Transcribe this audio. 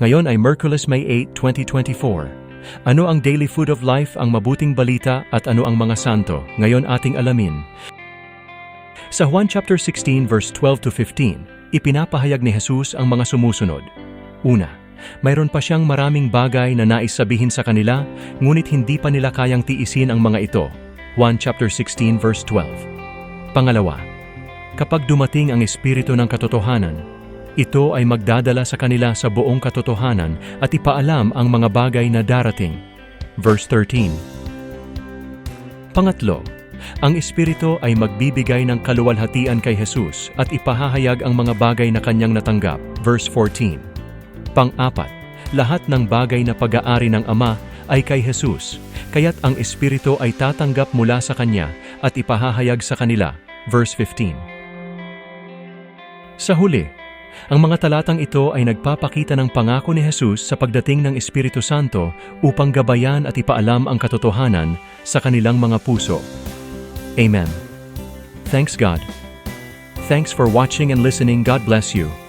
Ngayon ay Merkulis May 8, 2024. Ano ang daily food of life, ang mabuting balita at ano ang mga santo? Ngayon ating alamin. Sa Juan chapter 16 verse 12 to 15, ipinapahayag ni Jesus ang mga sumusunod. Una, mayroon pa siyang maraming bagay na nais sabihin sa kanila, ngunit hindi pa nila kayang tiisin ang mga ito. Juan chapter 16 verse 12. Pangalawa, kapag dumating ang espiritu ng katotohanan, ito ay magdadala sa kanila sa buong katotohanan at ipaalam ang mga bagay na darating. Verse 13. Pangatlo, ang Espiritu ay magbibigay ng kaluwalhatian kay Jesus at ipahahayag ang mga bagay na kanyang natanggap. Verse 14. Pang-apat, lahat ng bagay na pag-aari ng Ama ay kay Jesus, kaya't ang Espiritu ay tatanggap mula sa Kanya at ipahahayag sa kanila. Verse 15. Sa huli, ang mga talatang ito ay nagpapakita ng pangako ni Jesus sa pagdating ng Espiritu Santo upang gabayan at ipaalam ang katotohanan sa kanilang mga puso. Amen. Thanks God. Thanks for watching and listening. God bless you.